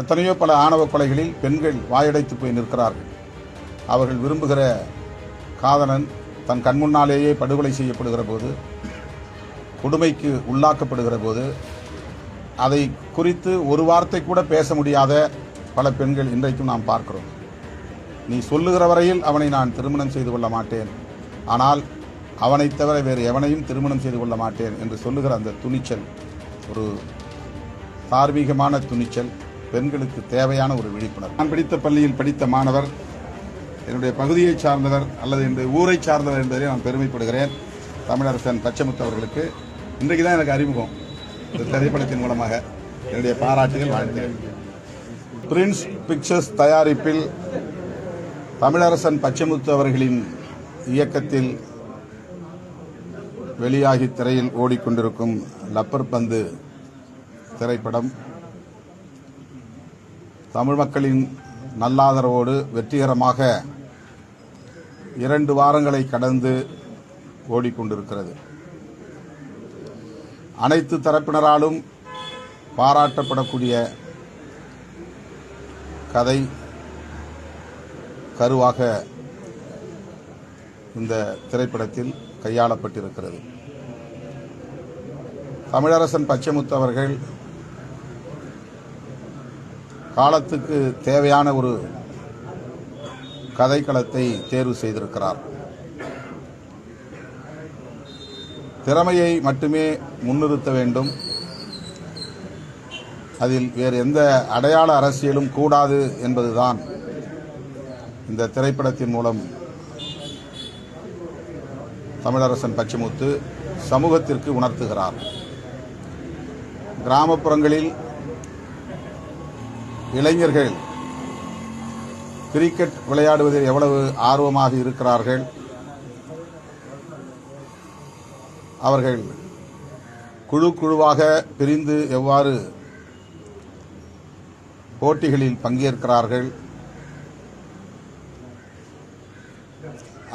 எத்தனையோ பல ஆணவ கொலைகளில் பெண்கள் வாயடைத்து போய் நிற்கிறார்கள். அவர்கள் விரும்புகிற காதலன் தன் கண்முன்னாலேயே படுகொலை செய்யப்படுகிற போது கொடுமைக்கு உள்ளாக்கப்படுகிற போது அதை குறித்து ஒரு வார்த்தை கூட பேச முடியாத பல பெண்கள் இன்றைக்கும் நாம் பார்க்கிறோம். நீ சொல்லுகிற வரையில் அவனை நான் திருமணம் செய்து கொள்ள மாட்டேன். ஆனால் அவனைத் தவிர வேறு எவனையும் திருமணம் செய்து கொள்ள மாட்டேன் என்று சொல்லுகிற அந்த துணிச்சல் ஒரு தார்மீகமான துணிச்சல் பெண்களுக்கு தேவையான ஒரு விழிப்புணர்வு. நான் படித்த பள்ளியில் படித்த மாணவர் என்னுடைய பகுதியை சார்ந்தவர் அல்லது என்னுடைய ஊரை சார்ந்தவர் என்பதை நான் பெருமைப்படுகிறேன். தமிழரசன் பச்சமுத்து அவர்களுக்கு இன்றைக்கு தான் எனக்கு அறிமுகம். இந்த திரைப்படத்தின் மூலமாக என்னுடைய பாராட்டுகள் வாழ்த்துகள். பிரின்ஸ் பிக்சர்ஸ் தயாரிப்பில் தமிழரசன் பச்சமுத்து அவர்களின் இயக்கத்தில் வெளியாகி திரையில் ஓடிக்கொண்டிருக்கும் லப்பர் பந்து திரைப்படம் தமிழ் மக்களின் நல்லாதரவோடு வெற்றிகரமாக இரண்டு வாரங்களை கடந்து ஓடிக்கொண்டிருக்கிறது. அனைத்து தரப்பினராலும் பாராட்டப்படக்கூடிய கதை கருவாக இந்த திரைப்படத்தில் கையாளப்பட்டிருக்கிறது. தமிழரசன் பச்சைமுத்து அவர்கள் காலத்துக்கு தேவையான ஒரு கதைக்களத்தை தேர்வு செய்திருக்கிறார். திறமையை மட்டுமே முன்னிறுத்த வேண்டும். அதில் வேறு எந்த அடையாள அரசியலும் கூடாது என்பதுதான் இந்த திரைப்படத்தின் மூலம் தமிழரசன் பச்சமுத்து சமூகத்திற்கு உணர்த்துகிறார். கிராமப்புறங்களில் இளைஞர்கள் கிரிக்கெட் விளையாடுவதில் எவ்வளவு ஆர்வமாக இருக்கிறார்கள்? அவர்கள் குழு குழுவாக பிரிந்து எவ்வாறு போட்டிகளில் பங்கேற்கிறார்கள்?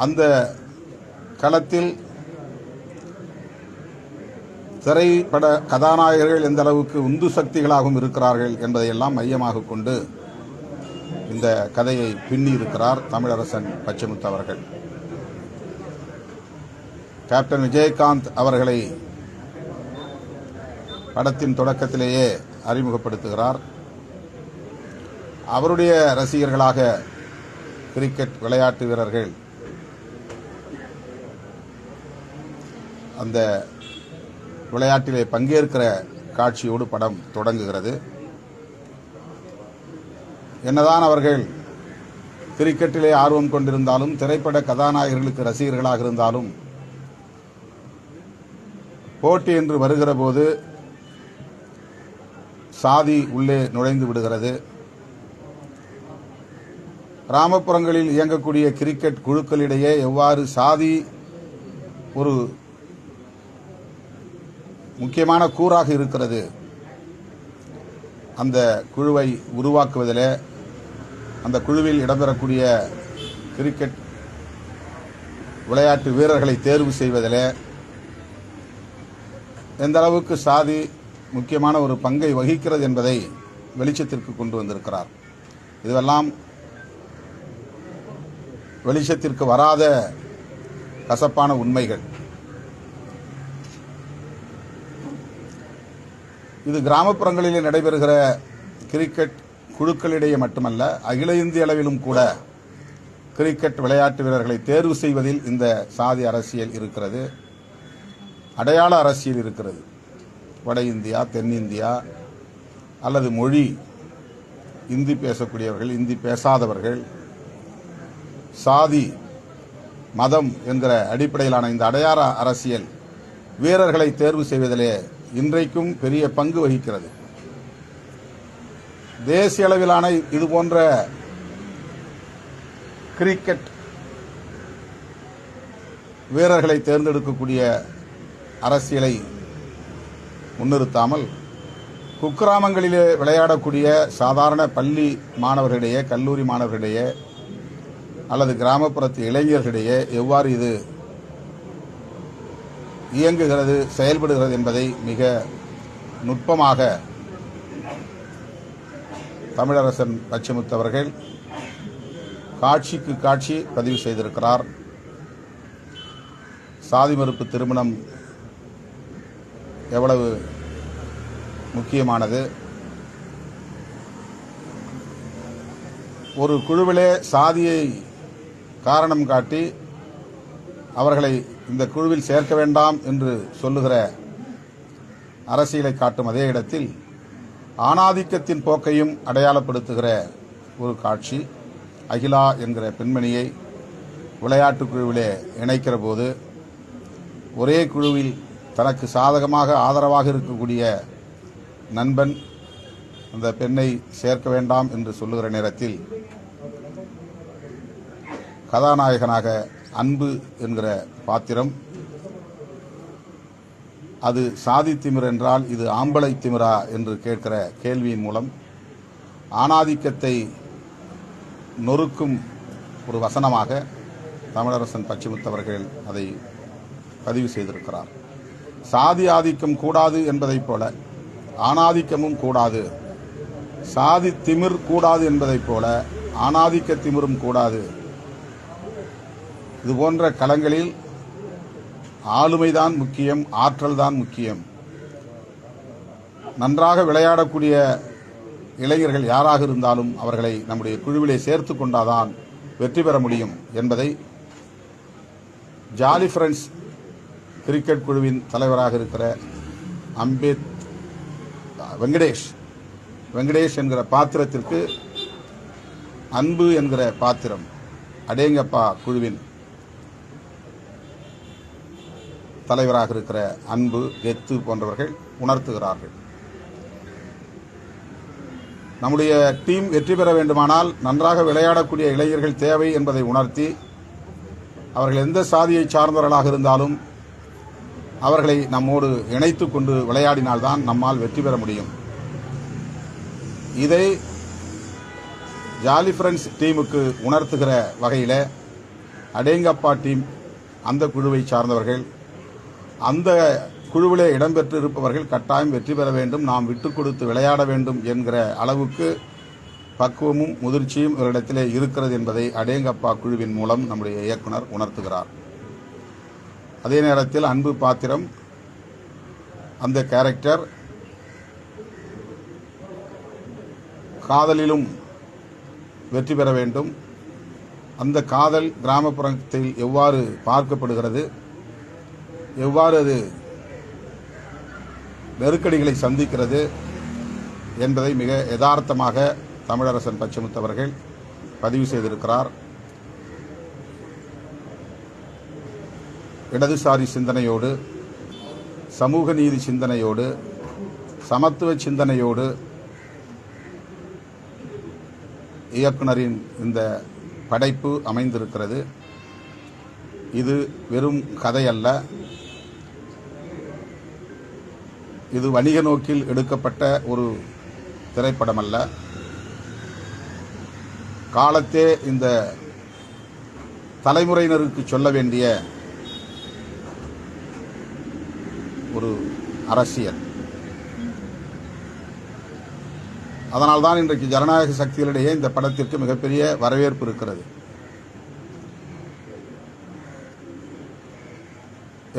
அந்த களத்தில் திரைப்பட கதாநாயகர்கள் எந்த அளவுக்கு உந்து சக்திகளாகவும் இருக்கிறார்கள் என்பதையெல்லாம் மையமாக கொண்டு இந்த கதையை பின்னி இருக்கிறார் தமிழரசன் பச்சமுத்து அவர்கள். கேப்டன் விஜயகாந்த் அவர்களை படத்தின் தொடக்கத்திலேயே அறிமுகப்படுத்துகிறார். அவருடைய ரசிகர்களாக கிரிக்கெட் விளையாட்டு வீரர்கள் அந்த விளையாட்டிலே பங்கேற்கிற காட்சியோடு படம் தொடங்குகிறது. என்னதான் அவர்கள் கிரிக்கெட்டிலே ஆர்வம் கொண்டிருந்தாலும் திரைப்பட கதாநாயகர்களுக்கு ரசிகர்களாக இருந்தாலும் போட்டி என்று வருகிற போது சாதி உள்ளே நுழைந்து விடுகிறது. கிராமப்புறங்களில் இயங்கக்கூடிய கிரிக்கெட் குழுக்களிடையே எவ்வாறு சாதி ஒரு முக்கியமான கூறாக இருக்கிறது. அந்த குழுவை உருவாக்குவதில் அந்த குழுவில் இடம்பெறக்கூடிய கிரிக்கெட் விளையாட்டு வீரர்களை தேர்வு செய்வதில் எந்த அளவுக்கு சாதி முக்கியமான ஒரு பங்கை வகிக்கிறது என்பதை வெளிச்சத்திற்கு கொண்டு வந்திருக்கிறார். இதுவெல்லாம் வெளிச்சத்திற்கு வராத கசப்பான உண்மைகள். இது கிராமப்புறங்களிலே நடைபெறுகிற கிரிக்கெட் குழுக்களிடையே மட்டுமல்ல அகில இந்திய அளவிலும் கூட கிரிக்கெட் விளையாட்டு வீரர்களை தேர்வு செய்வதில் இந்த சாதி அரசியல் இருக்கிறது. அடையாள அரசியல் இருக்கிறது. வட இந்தியா தென்னிந்தியா அல்லது மொழி இந்தி பேசக்கூடியவர்கள் இந்தி பேசாதவர்கள் சாதி மதம் என்கிற அடிப்படையிலான இந்த அடையாள அரசியல் வீரர்களை தேர்வு செய்வதிலே இன்றைக்கும் பெரிய பங்கு வகிக்கிறது. தேசிய அளவிலான இது போன்ற கிரிக்கெட் வீரர்களை தேர்ந்தெடுக்கக்கூடிய அரசியலை முன்னிறுத்தாமல் குக்கிராமங்களிலே விளையாடக்கூடிய சாதாரண பள்ளி மாணவர்களிடையே கல்லூரி மாணவர்களிடையே அல்லது கிராமப்புறத்து இளைஞர்களிடையே எவ்வாறு இது இயங்குகிறது செயல்படுகிறது என்பதை மிக நுட்பமாக தமிழரசன் பச்சமுத்து அவர்கள் காட்சிக்கு காட்சி பதிவு செய்திருக்கிறார். சாதி மறுப்பு திருமணம் எவ்வளவு முக்கியமானது? ஒரு குழுவிலே சாதியை காரணம் காட்டி அவர்களை இந்த குழுவில் சேர்க்க வேண்டாம் என்று சொல்லுகிற அரசியலை காட்டும் அதே இடத்தில் ஆணாதிக்கத்தின் போக்கையும் அடையாளப்படுத்துகிற ஒரு காட்சி அகிலா என்கிற பெண்மணியை விளையாட்டுக் குழுவிலே இணைக்கிற போது ஒரே குழுவில் தனக்கு சாதகமாக ஆதரவாக இருக்கக்கூடிய நண்பன் அந்த பெண்ணை சேர்க்க வேண்டாம் என்று சொல்லுகிற நேரத்தில் கதாநாயகனாக அன்பு என்கிற பாத்திரம். அது சாதி திமிர் என்றால் இது ஆம்பளை திமிரா என்று கேட்கிற கேள்வியின் மூலம் ஆணாதிக்கத்தை நொறுக்கும் ஒரு வசனமாக தமிழரசன் பச்சிமுத்தவர்கள் அதை பதிவு செய்திருக்கிறார். சாதி ஆதிக்கம் கூடாது என்பதைப் போல ஆணாதிக்கமும் கூடாது. சாதி திமிர் கூடாது என்பதைப் போல ஆணாதிக்க திமிரும் கூடாது. இது போன்ற களங்களில் ஆளுமைதான் முக்கியம் ஆற்றல் தான் முக்கியம். நன்றாக விளையாடக்கூடிய இளைஞர்கள் யாராக இருந்தாலும் அவர்களை நம்முடைய குழுவிலே சேர்த்து கொண்டாதான் வெற்றி பெற முடியும் என்பதை ஜாலி ஃப்ரெண்ட்ஸ் கிரிக்கெட் குழுவின் தலைவராக இருக்கிற அம்பேத் வெங்கடேஷ் வெங்கடேஷ் என்கிற பாத்திரத்திற்கு அன்பு என்கிற பாத்திரம் அடேங்கப்பா குழுவின் தலைவராக இருக்கிற அன்பு கெத்து போன்றவர்கள் உணர்த்துகிறார்கள். நம்முடைய டீம் வெற்றி பெற வேண்டுமானால் நன்றாக விளையாடக்கூடிய இளைஞர்கள் தேவை என்பதை உணர்த்தி அவர்கள் எந்த சாதியை சார்ந்தவர்களாக இருந்தாலும் அவர்களை நம்மோடு இணைத்து கொண்டு விளையாடினால்தான் நம்மால் வெற்றி பெற முடியும். இதை ஜாலி ஃப்ரெண்ட்ஸ் டீமுக்கு உணர்த்துகிற வகையில் அடேங்கப்பா டீம் அந்த குழுவை சார்ந்தவர்கள் அந்த குழுவிலே இடம்பெற்று இருப்பவர்கள் கட்டாயம் வெற்றி பெற வேண்டும் நாம் விட்டுக் கொடுத்து விளையாட வேண்டும் என்கிற அளவுக்கு பக்குவமும் முதிர்ச்சியும் இவரிடத்திலே இருக்கிறது என்பதை அடேங்கப்பா குழுவின் மூலம் நம்முடைய இயக்குனர் உணர்த்துகிறார். அதே நேரத்தில் அன்பு பாத்திரம் அந்த கேரக்டர் காதலிலும் வெற்றி பெற வேண்டும். அந்த காதல் கிராமப்புறத்தில் எவ்வாறு பார்க்கப்படுகிறது? எவ்வாறு அது நெருக்கடிகளை சந்திக்கிறது என்பதை மிக யதார்த்தமாக தமிழரசன் பச்சைமுத்தவர்கள் பதிவு செய்திருக்கிறார். இடதுசாரி சிந்தனையோடு சமூக நீதி சிந்தனையோடு சமத்துவ சிந்தனையோடு இயக்குனரின் இந்த படைப்பு அமைந்திருக்கிறது. இது வெறும் கதை அல்ல இது வணிக நோக்கில் எடுக்கப்பட்ட ஒரு திரைப்படம் அல்ல காலத்தே இந்த தலைமுறையினருக்கு சொல்ல வேண்டிய ஒரு அரசியல். அதனால்தான் இன்றைக்கு ஜனநாயக சக்திகளிடையே இந்த படத்திற்கு மிகப்பெரிய வரவேற்பு இருக்கிறது.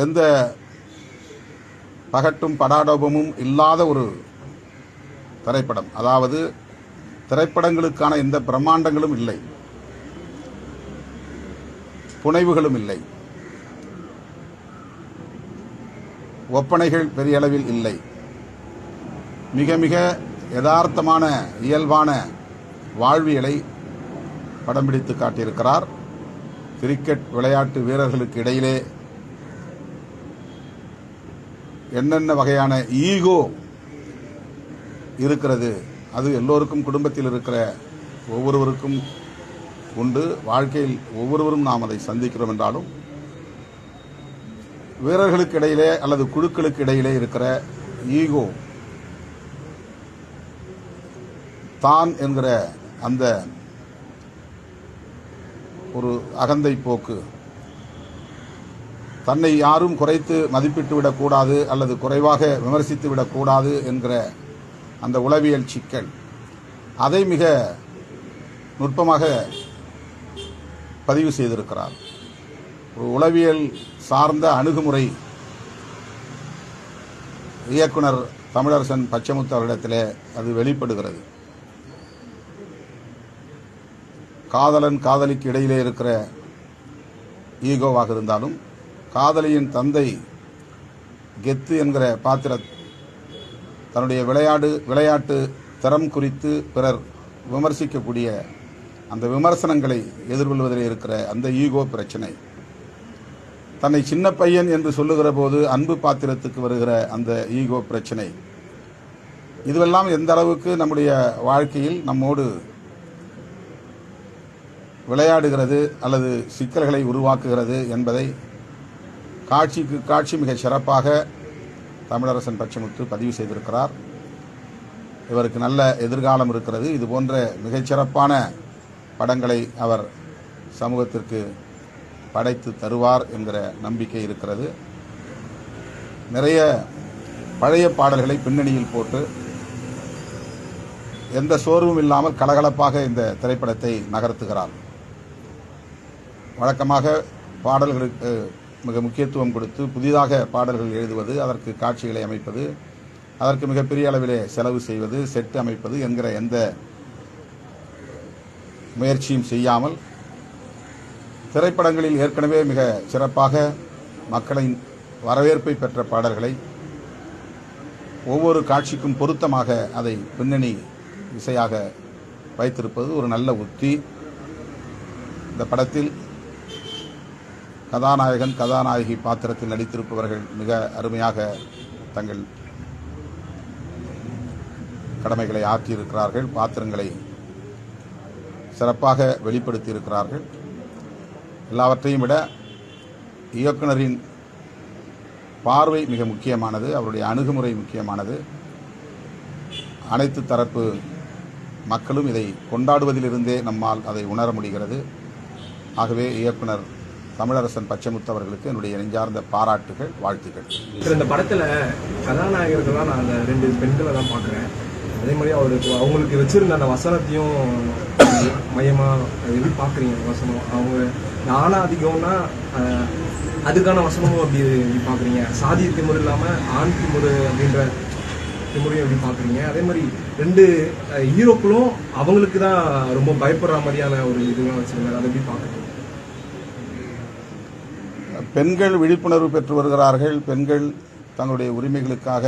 எந்த பகட்டும் படாடோபமும் இல்லாத ஒரு திரைப்படம். அதாவது திரைப்படங்களுக்கான எந்த பிரம்மாண்டங்களும் இல்லை. புனைவுகளும் இல்லை. ஒப்பனைகள் பெரிய அளவில் இல்லை. மிக மிக யதார்த்தமான இயல்பான வாழ்வியலை படம் பிடித்து காட்டியிருக்கிறார். கிரிக்கெட் விளையாட்டு வீரர்களுக்கு இடையிலே என்னென்ன வகையான ஈகோ இருக்கிறது அது எல்லோருக்கும் குடும்பத்தில் இருக்கிற ஒவ்வொருவருக்கும் உண்டு. வாழ்க்கையில் ஒவ்வொருவரும் நாம் அதை சந்திக்கிறோம் என்றாலும் வீரர்களுக்கு இடையிலே அல்லது குழுக்களுக்கு இடையிலே இருக்கிற ஈகோ தான் என்கிற அந்த ஒரு அகந்தை போக்கு தன்னை யாரும் குறைத்து மதிப்பிட்டு விடக்கூடாது அல்லது குறைவாக விமர்சித்து விடக்கூடாது என்கிற அந்த உளவியல் சிக்கல். அதை மிக நுட்பமாக பதிவு செய்திருக்கிறார். ஒரு உளவியல் சார்ந்த அணுகுமுறை இயக்குனர் தமிழரசன் பச்சமுத்து அவரிடத்திலே அது வெளிப்படுகிறது. காதலன் காதலிக்கு இடையிலே இருக்கிற ஈகோவாக இருந்தாலும் காதலியின் தந்தை கெத்து என்கிற பாத்திர தன்னுடைய விளையாடு விளையாட்டு திறம் குறித்து பிறர் விமர்சிக்கக்கூடிய அந்த விமர்சனங்களை எதிர்கொள்வதில் இருக்கிற அந்த ஈகோ பிரச்சனை. தன்னை சின்ன பையன் என்று சொல்லுகிற போது அன்பு பாத்திரத்துக்கு வருகிற அந்த ஈகோ பிரச்சனை. இதுவெல்லாம் எந்த அளவுக்கு நம்முடைய வாழ்க்கையில் நம்மோடு விளையாடுகிறது அல்லது சிக்கல்களை உருவாக்குகிறது என்பதை காட்சிக்கு காட்சி மிக சிறப்பாக தமிழரசன் பச்சமுத்து பதிவு செய்திருக்கிறார். இவருக்கு நல்ல எதிர்காலம் இருக்கிறது. இது போன்ற மிகச்சிறப்பான படங்களை அவர் சமூகத்திற்கு படைத்து தருவார் என்கிற நம்பிக்கை இருக்கிறது. நிறைய பழைய பாடல்களை பின்னணியில் போட்டு எந்த சோர்வும் இல்லாமல் கலகலப்பாக இந்த திரைப்படத்தை நகர்த்துகிறார். வழக்கமாக பாடல்களுக்கு மிக முக்கியத்துவம் கொடுத்து புதிதாக பாடல்கள் எழுதுவது அதற்கு காட்சிகளை அமைப்பது அதற்கு மிகப்பெரிய அளவிலே செலவு செய்வது செட்டு அமைப்பது என்கிற எந்த முயற்சியும் செய்யாமல் திரைப்படங்களில் ஏற்கனவே மிக சிறப்பாக மக்களின் வரவேற்பை பெற்ற பாடல்களை ஒவ்வொரு காட்சிக்கும் பொருத்தமாக அதை பின்னணி இசையாக வைத்திருப்பது ஒரு நல்ல உத்தி. இந்த படத்தில் கதாநாயகன் கதாநாயகி பாத்திரத்தில் நடித்திருப்பவர்கள் மிக அருமையாக தங்கள் கடமைகளை ஆற்றியிருக்கிறார்கள் பாத்திரங்களை சிறப்பாக வெளிப்படுத்தி இருக்கிறார்கள் எல்லாவற்றையும் விட இயக்குனரின் பார்வை மிக முக்கியமானது அவருடைய அணுகுமுறை முக்கியமானது. அனைத்து தரப்பு மக்களும் இதை கொண்டாடுவதிலிருந்தே நம்மால் அதை உணர முடிகிறது. ஆகவே இயக்குனர் தமிழரசன் பச்சைமுத்து அவர்களுக்கு என்னுடைய நெஞ்சார்ந்த பாராட்டுகள் வாழ்த்துக்கள். சார் இந்த படத்துல கதாநாயகர்கள்லாம் நான் அந்த ரெண்டு பெண்களை தான் பார்க்குறேன். அதே மாதிரி அவருக்கு அவங்களுக்கு வச்சிருந்த அந்த வசனத்தையும் மையமா எப்படி பார்க்குறீங்க வசனம். அவங்க இந்த ஆணாதிக்கம்னா அதுக்கான வசனமும் அப்படி எப்படி பார்க்குறீங்க. சாதி திமுறை இல்லாமல் ஆண் திமுறை அப்படின்ற திமுறையும் எப்படி பார்க்குறீங்க. அதே மாதிரி ரெண்டு ஹீரோக்களும் அவங்களுக்கு தான் ரொம்ப பயப்படுற மாதிரியான ஒரு இதுலாம் வச்சுருந்தாங்க அதை எப்படி பார்க்குறீங்க? பெண்கள் விழிப்புணர்வு பெற்று வருகிறார்கள். பெண்கள் தங்களுடைய உரிமைகளுக்காக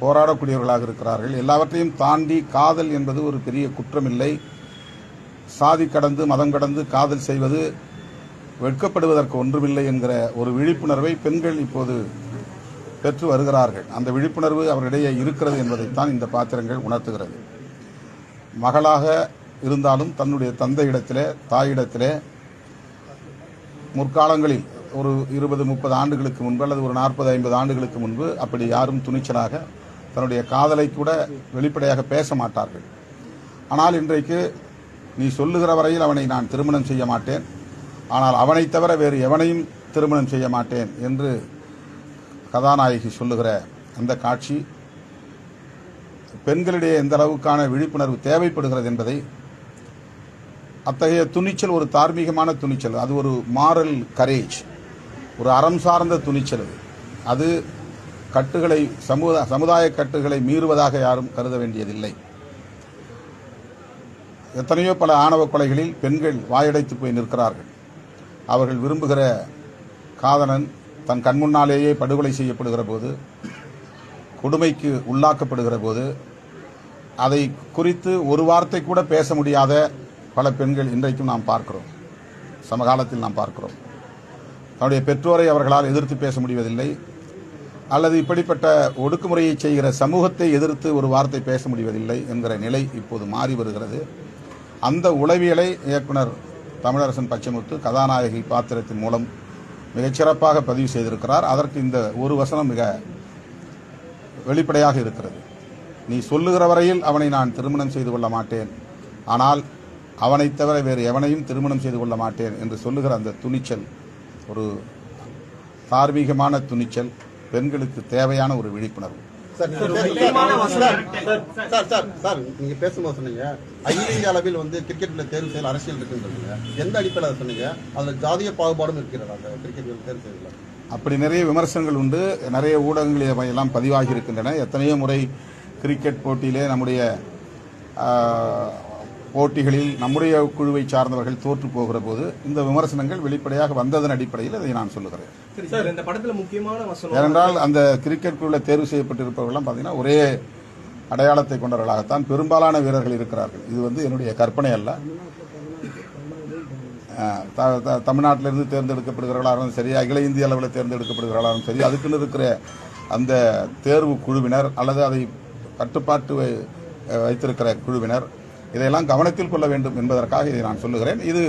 போராடக்கூடியவர்களாக இருக்கிறார்கள். எல்லாவற்றையும் தாண்டி காதல் என்பது ஒரு பெரிய குற்றமில்லை. சாதி கடந்து மதம் கடந்து காதல் செய்வது வெட்கப்படுவதற்கு ஒன்றுமில்லை என்கிற ஒரு விழிப்புணர்வை பெண்கள் இப்போது பெற்று வருகிறார்கள். அந்த விழிப்புணர்வு அவரிடையே இருக்கிறது என்பதைத்தான் இந்த பாத்திரங்கள் உணர்த்துகிறது. மகளாக இருந்தாலும் தன்னுடைய தந்தையிடத்திலே தாயிடத்திலே முற்காலங்களில் ஒரு இருபது முப்பது ஆண்டுகளுக்கு முன்பு அல்லது ஒரு நாற்பது ஐம்பது ஆண்டுகளுக்கு முன்பு அப்படி யாரும் துணிச்சலாக தன்னுடைய காதலை கூட வெளிப்படையாக பேச மாட்டார்கள். ஆனால் இன்றைக்கு நீ சொல்லுகிற வரையில் அவனை நான் திருமணம் செய்ய மாட்டேன். ஆனால் அவனைத் தவிர வேறு எவனையும் திருமணம் செய்ய மாட்டேன் என்று கதாநாயகி சொல்லுகிற அந்த காட்சி பெண்களிடையே எந்த அளவுக்கான விழிப்புணர்வு தேவைப்படுகிறது என்பதை அத்தகைய துணிச்சல் ஒரு தார்மீகமான துணிச்சல் அது ஒரு மாரல் கரேஜ் ஒரு அறம் சார்ந்த துணிச்சல். அது. கட்டுகளை சமுதா சமுதாய கட்டுகளை மீறுவதாக யாரும் கருத வேண்டியதில்லை. எத்தனையோ பல ஆணவ கொலைகளில் பெண்கள் வாயடைத்து போய் நிற்கிறார்கள். அவர்கள் விரும்புகிற காதலன் தன் கண்முன்னாலேயே படுகொலை செய்யப்படுகிற போது கொடுமைக்கு உள்ளாக்கப்படுகிற போது அதை குறித்து ஒரு வார்த்தை கூட பேச முடியாத பல பெண்கள் இன்றைக்கும் நாம் பார்க்கிறோம். சமகாலத்தில் நாம் பார்க்கிறோம். தன்னுடைய பெற்றோரை அவர்களால் எதிர்த்து பேச முடிவதில்லை. அல்லது இப்படிப்பட்ட ஒடுக்குமுறையை செய்கிற சமூகத்தை எதிர்த்து ஒரு வார்த்தை பேச முடிவதில்லை என்கிற நிலை இப்போது மாறி வருகிறது. அந்த உளவியலை இயக்குனர் தமிழரசன் பச்சைமுத்து கதாநாயகி பாத்திரத்தின் மூலம் மிகச்சிறப்பாக பதிவு செய்திருக்கிறார். அதற்கு இந்த ஒரு வசனம் மிக வெளிப்படையாக இருக்கிறது. நீ சொல்லுகிற வரையில் அவனை நான் திருமணம் செய்து கொள்ள மாட்டேன். ஆனால் அவனைத் தவிர வேறு எவனையும் திருமணம் செய்து கொள்ள மாட்டேன் என்று சொல்லுகிற அந்த துணிச்சல் ஒரு தார்மீகமான துணிச்சல் பெண்களுக்கு தேவையான ஒரு விழிப்புணர்வு சார் சார், சார், நீங்க பேசும்போது சொன்னீங்க அகில இந்திய அளவில் வந்து கிரிக்கெட்ல தேர்வு செய்யல அரசியல் இருக்குன்னு எந்த அடிப்படையில் அதை சொன்னீங்க அதுல ஜாதிய பாகுபாடும் இருக்கிறதா அந்த கிரிக்கெட் தேர்வு செய்யல அப்படி நிறைய விமர்சனங்கள் உண்டு நிறைய ஊடகங்களில் எல்லாம் பதிவாகி இருக்கின்றன எத்தனையோ முறை கிரிக்கெட் போட்டியிலே நம்முடைய போட்டிகளில் நம்முடைய குழுவை சார்ந்தவர்கள் தோற்று போகிற போது இந்த விமர்சனங்கள் வெளிப்படையாக வந்ததன் அடிப்படையில் இதை நான் சொல்லுகிறேன். ஏனென்றால் அந்த கிரிக்கெட் குழுவில் தேர்வு செய்யப்பட்டிருப்பவர்கள்லாம் பார்த்தீங்கன்னா ஒரே அடையாளத்தை கொண்டவர்களாகத்தான் பெரும்பாலான வீரர்கள் இருக்கிறார்கள். இது வந்து என்னுடைய கற்பனை அல்ல. தமிழ்நாட்டிலிருந்து தேர்ந்தெடுக்கப்படுகிறவர்களாக இருந்தாலும் சரி அகில இந்திய அளவில் தேர்ந்தெடுக்கப்படுகிறவர்களாக இருந்தாலும் சரி அதுக்குன்னு இருக்கிற அந்த தேர்வு குழுவினர் அல்லது அதை கட்டுப்பாட்டு வைத்திருக்கிற குழுவினர் இதையெல்லாம் கவனத்தில் கொள்ள வேண்டும் என்பதற்காக இதை நான் சொல்லுகிறேன். இது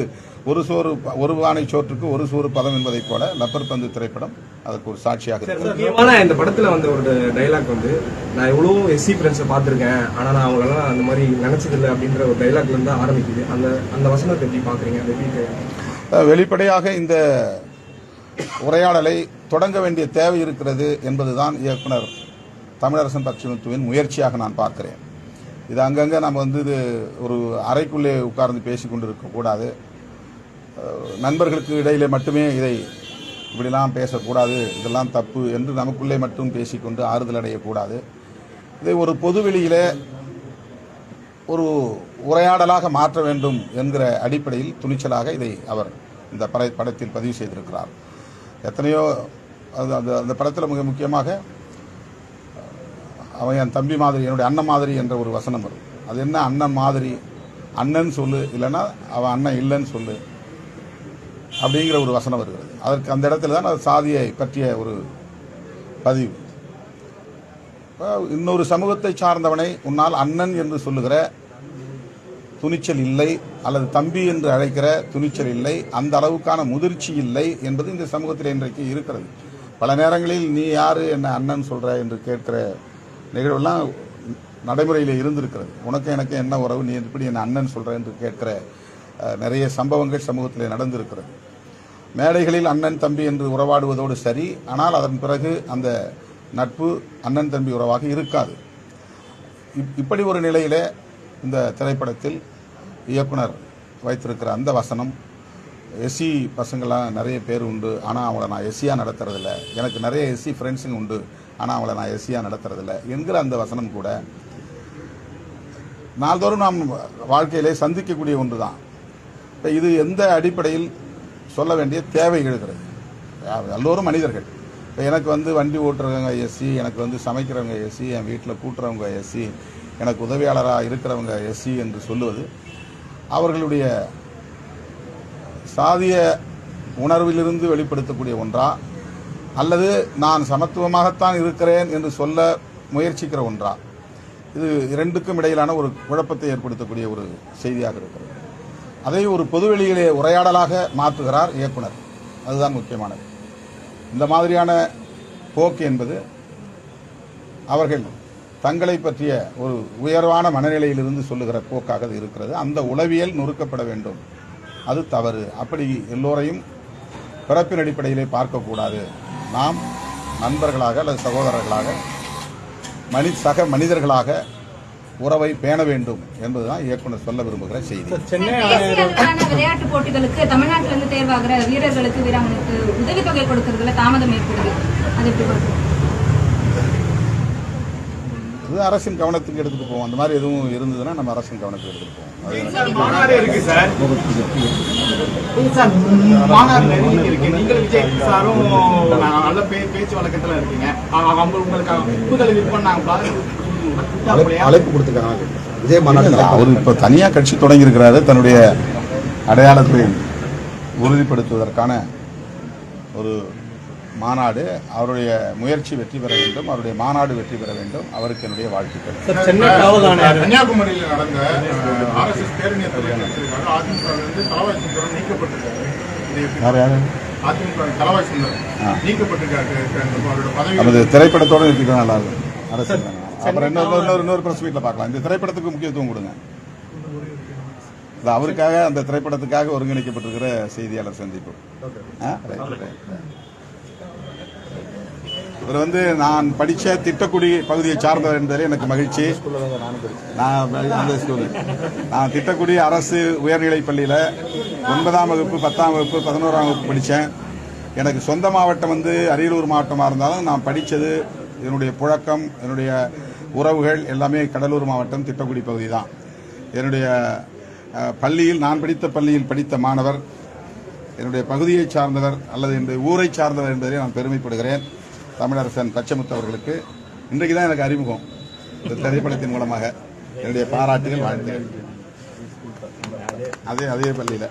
ஒரு சோறு ஒரு பானை சோற்றுக்கு ஒரு சோறு பதம் என்பதைப் போல லப்பர் பந்து திரைப்படம் அதற்கு ஒரு சாட்சியாக முக்கியமான இந்த படத்துல வந்த ஒரு டைலாக் வந்து நான் எவ்வளவோ எஸ்சி ஃப்ரெண்ட்ஸை பார்த்திருக்கேன் ஆனா நான் அவங்களெல்லாம் அந்த மாதிரி நினைச்சதில்லை அப்படின்ற ஒரு டைலாக்ல இருந்து ஆரம்பிக்குது. அந்த அந்த வசனத்தை எப்படி பாக்குறீங்க அதை எப்படி வெளிப்படையாக இந்த உரையாடலை தொடங்க வேண்டிய தேவை இருக்கிறது என்பதுதான் இயக்குனர் தமிழரசன் பட்சிமுத்துவின் முயற்சியாக நான் பார்க்கிறேன். இது அங்கங்கே நம்ம வந்து இது ஒரு அறைக்குள்ளே உட்கார்ந்து பேசி கொண்டு இருக்கக்கூடாது நண்பர்களுக்கு இடையிலே மட்டுமே இதை இப்படிலாம் பேசக்கூடாது. இதெல்லாம் தப்பு என்று நமக்குள்ளே மட்டும் பேசிக்கொண்டு ஆறுதல் அடையக்கூடாது. இதை ஒரு பொதுவெளியிலே ஒரு உரையாடலாக மாற்ற வேண்டும் என்கிற அடிப்படையில் துணிச்சலாக இதை அவர் இந்த படத்தில் பதிவு செய்திருக்கிறார். எத்தனையோ அது அந்த அந்த படத்தில் மிக முக்கியமாக அவன் என் தம்பி மாதிரி என்னுடைய அண்ணன் மாதிரி என்ற ஒரு வசனம் வரும். அது என்ன? அண்ணன் மாதிரி. அண்ணன் சொல்லு இல்லைன்னா அவன் அண்ணன் இல்லைன்னு சொல்லு. அப்படிங்கிற ஒரு வசனம் வருகிறது. அதற்கு அந்த இடத்துல தான் அது சாதியை பற்றிய ஒரு பதிவு. இன்னொரு சமூகத்தை சார்ந்தவனை உன்னால் அண்ணன் என்று சொல்லுகிற துணிச்சல் இல்லை அல்லது தம்பி என்று அழைக்கிற துணிச்சல் இல்லை அந்த அளவுக்கான முதிர்ச்சி இல்லை என்பது இந்த சமூகத்தில் இன்றைக்கு இருக்கிறது. பல நேரங்களில் நீ யாரு என்ன அண்ணன் சொல்ற என்று கேட்கிற நிகழ்வெல்லாம் நடைமுறையில் இருந்திருக்கிறது. உனக்கு எனக்கு என்ன உறவு நீ எப்படி என் அண்ணன் சொல்கிறேன் என்று கேட்கிற நிறைய சம்பவங்கள் சமூகத்தில் நடந்திருக்கிறது. மேடைகளில் அண்ணன் தம்பி என்று உறவாடுவதோடு சரி ஆனால் அதன் பிறகு அந்த நட்பு அண்ணன் தம்பி உறவாக இருக்காது. இப்- இப்படி ஒரு நிலையில் இந்த திரைப்படத்தில் இயக்குனர் வைத்திருக்கிற அந்த வசனம் எஸ்சி பசங்களாம் நிறைய பேர் உண்டு ஆனால் அவங்கள நான் எஸ்சியாக நடத்துறதில்ல. எனக்கு நிறைய எஸ்சி ஃப்ரெண்ட்ஸுங்க உண்டு. ஆனால் அவங்கள நான் எஸ்சியாக நடத்துறதில்ல என்கிற அந்த வசனம் கூட நாள்தோறும் நாம் வாழ்க்கையிலே சந்திக்கக்கூடிய ஒன்று தான் இப்போ இது எந்த அடிப்படையில் சொல்ல வேண்டிய தேவை எழுகிறது? எல்லோரும் மனிதர்கள். இப்போ எனக்கு வந்து வண்டி ஓட்டுறவங்க எஸ்சி எனக்கு வந்து சமைக்கிறவங்க எஸ்சி என் வீட்டில் கூட்டுறவங்க எஸ்சி எனக்கு உதவியாளராக இருக்கிறவங்க எஸ்சி என்று சொல்லுவது அவர்களுடைய சாதிய உணர்விலிருந்து வெளிப்படுத்தக்கூடிய ஒன்றா? அல்லது நான் சமத்துவமாகத்தான் இருக்கிறேன் என்று சொல்ல முயற்சிக்கிற ஒன்றா? இது இரண்டுக்கும் இடையிலான ஒரு குழப்பத்தை ஏற்படுத்தக்கூடிய ஒரு செய்தியாக இருக்கிறது. அதை ஒரு பொதுவெளியிலே உரையாடலாக மாற்றுகிறார் இயக்குனர். அதுதான் முக்கியமானது. இந்த மாதிரியான போக்கு என்பது அவர்கள் தங்களை பற்றிய ஒரு உயர்வான மனநிலையிலிருந்து சொல்லுகிற போக்காக அது இருக்கிறது. அந்த உளவியல் நொறுக்கப்பட வேண்டும். அது தவறு. அப்படி எல்லோரையும் பிறப்பின் அடிப்படையிலே பார்க்கக்கூடாது. நாம் நண்பர்களாக அல்லது சகோதரர்களாக மனி சக மனிதர்களாக உறவை பேண வேண்டும் என்பதுதான் இயக்குனர் சொல்ல விரும்புகிற செய்தி. அளவிலான விளையாட்டு போட்டிகளுக்கு தமிழ்நாட்டில இருந்து தேர்வாகிற வீரர்களுக்கு வீராங்கனுக்கு உதவித்தொகை கொடுக்கறதுல தாமதம் ஏற்படுது. அது எப்படி இது அரசின் கவனத்துக்கு எடுத்துட்டு போவோம். அந்த மாதிரி எதுவும் இருந்ததுன்னா நம்ம அரசின் கவனத்துக்கு எடுத்துட்டு போவோம். அது அழைப்பு- அழைப்பு கொடுத்துருக்காங்க. விஜய் மாநாடு அவர் இப்போ தனியாக கட்சி தொடங்கியிருக்கிறாரு. தன்னுடைய அடையாளத்தை உறுதிப்படுத்துவதற்கான ஒரு மாநாடு அவருடைய முயற்சி வெற்றி பெற வேண்டும் அவருடைய மாநாடு வெற்றி பெற வேண்டும். அவருக்கு என்னுடைய வாழ்த்துக்கள். சென்னை காவல் ஆணையர் கன்னியாகுமரியில் நடந்த ஆர்எஸ்எஸ் நமது திரைப்படத்தோடு நிறுத்திக்கலாம் நல்லா இருக்கும் அரசு அப்புறம் இன்னொரு இன்னொரு இன்னொரு பிரஸ் வீட்டில் பார்க்கலாம். இந்த திரைப்படத்துக்கு முக்கியத்துவம் கொடுங்க. அவருக்காக அந்த திரைப்படத்துக்காக ஒருங்கிணைக்கப்பட்டிருக்கிற செய்தியாளர் சந்திப்பு. இவர் வந்து நான் படித்த திட்டக்குடி பகுதியை சார்ந்தவர் என்பதில் எனக்கு மகிழ்ச்சி. நான் அந்த நான் திட்டக்குடி அரசு உயர்நிலைப் பள்ளியில் ஒன்பதாம் வகுப்பு பத்தாம் வகுப்பு பதினோராம் வகுப்பு படித்தேன் எனக்கு சொந்த மாவட்டம் வந்து அரியலூர் மாவட்டமாக இருந்தாலும் நான் படித்தது என்னுடைய புழக்கம் என்னுடைய உறவுகள் எல்லாமே கடலூர் மாவட்டம் திட்டக்குடி பகுதி தான். என்னுடைய பள்ளியில் நான் படித்த பள்ளியில் படித்த மாணவர் என்னுடைய பகுதியை சார்ந்தவர் அல்லது என்னுடைய ஊரை சார்ந்தவர் என்பதை நான் பெருமைப்படுகிறேன். தமிழரசன் பச்சைமுத்து அவர்களுக்கு இன்றைக்கு தான் எனக்கு அறிமுகம். இந்த திரைப்படத்தின் மூலமாக என்னுடைய பாராட்டுகள் வாழ்த்துகள். அதே அதே பள்ளியில்.